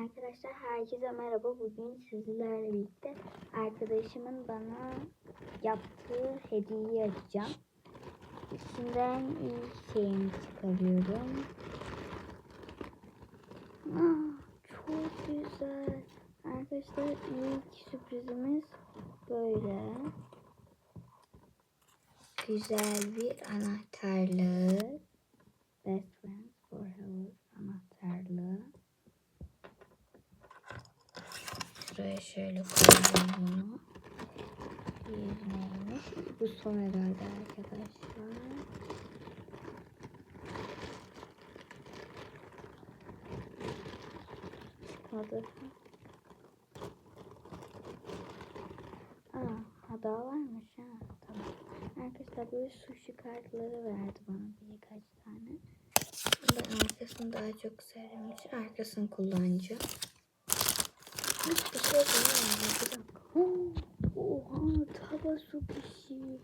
Arkadaşlar herkese merhaba. Bugün sizlerle birlikte arkadaşımın bana yaptığı hediyeyi açacağım. İçinden ilk şeyini çıkarıyorum. Aa, çok güzel. Arkadaşlar ilk sürprizimiz böyle. Güzel bir anahtarlık. Best Şuraya şöyle koyalım bunu. Neymiş? Bu son herhalde arkadaşlar. Çıkmadı. Aa, ha daha varmış ha. Tamam. Arkadaşlar böyle sushi kartları verdi bana birkaç tane. Ben arkasını daha çok için arkasını kullanacağım. Bir şey dakika. Oha su pişi.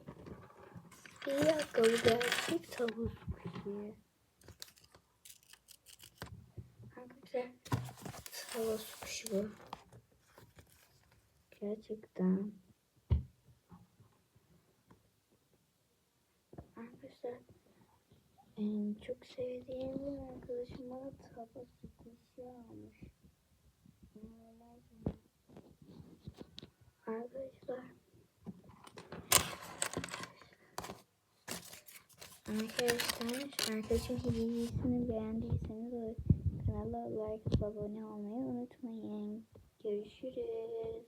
Bir dakika bu gerçek tava su pişi. Arkadaşlar tava su. Gerçekten. Arkadaşlar en çok sevdiğim arkadaşım bana tava su pişi almış. Mı? Arkadaşlar. Arkadaşlar arkadaşım hediyesini beğendiyseniz o kanala like abone olmayı unutmayın. Görüşürüz.